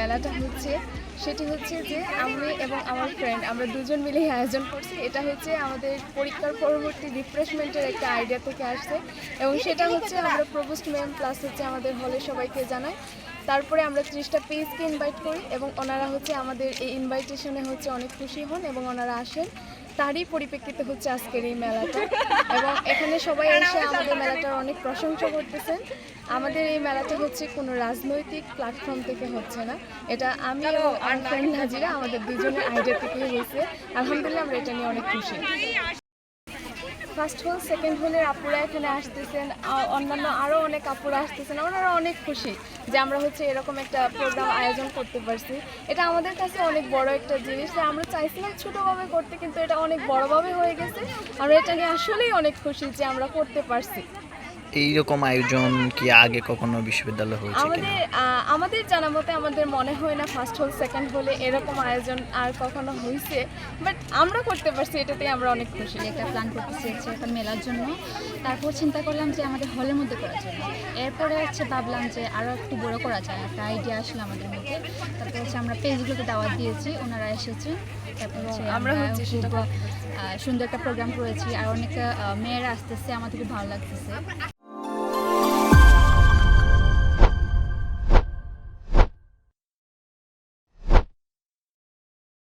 মেলাটা হচ্ছে, সেটি হচ্ছে যে আমি এবং আমার ফ্রেন্ড আমরা দুজন মিলে আয়োজন করছি। এটা হচ্ছে আমাদের পরীক্ষার পরবর্তী রিফ্রেশমেন্টের একটা আইডিয়া থেকে আসছে এবং সেটা হচ্ছে আমরা প্রভোস্ট ম্যাম প্লাস হচ্ছে আমাদের হলে সবাইকে জানাই। তারপরে আমরা ত্রিশটা পেজকে ইনভাইট করি এবং ওনারা হচ্ছে আমাদের এই ইনভাইটেশনে হচ্ছে অনেক খুশি হন এবং ওনারা আসেন। তারই পরিপ্রেক্ষিতে হচ্ছে আজকের এই মেলাটা। এবং এখানে সবাই এসে আমাদের মেলাটার অনেক প্রশংসা করতেছেন। আমাদের এই মেলাটা হচ্ছে কোনো রাজনৈতিক প্ল্যাটফর্ম থেকে হচ্ছে না। এটা আমি আর নাজিরা আমাদের দুজনের আইডিয়া থেকে হয়েছে। আলহামদুলিল্লাহ আমরা এটা নিয়ে অনেক খুশি। ফার্স্ট হোল সেকেন্ড হোলের আপুরা এখানে আসতেছেন অন্যান্য আরও অনেক আপুরা আসতেছেন, ওনারা অনেক খুশি যে আমরা হচ্ছে এরকম একটা প্রোগ্রাম আয়োজন করতে পারছি। এটা আমাদের কাছে অনেক বড় একটা জিনিস আমরা চাইছিলাম ছোটোভাবে করতে, কিন্তু এটা অনেক বড়ভাবে হয়ে গেছে। আমরা এটা নিয়ে আসলেই অনেক খুশি যে আমরা করতে পারছি। এইরকম আয়োজন কি আগে কখনো বিশ্ববিদ্যালয় হয়েছে কিনা? আমাদের আমাদের জানা মতে আমাদের মনে হয় না ফার্স্ট হল সেকেন্ড হলে এরকম আয়োজন আর কখনো হয়েছে বাট আমরা করতে পারছি এটাতে আমরা অনেক খুশি। একটা প্ল্যান করতেছি হচ্ছে একটা মেলার জন্য। তারপর চিন্তা করলাম যে আমাদের হলের মধ্যে করার জন্য। এরপরে হচ্ছে ভাবলাম যে আরও একটু বড় করা যায়। একটা আইডিয়া আসলো আমাদের মধ্যে। তারপর হচ্ছে আমরা পেজগুলোতে দাওয়াত দিয়েছি ওনারা এসেছেন। তারপর আমরা হচ্ছে সুন্দর একটা প্রোগ্রাম করেছি। আর অনেক মেয়েরা আসতেছে আমাদের খুব ভালো লাগতেছে।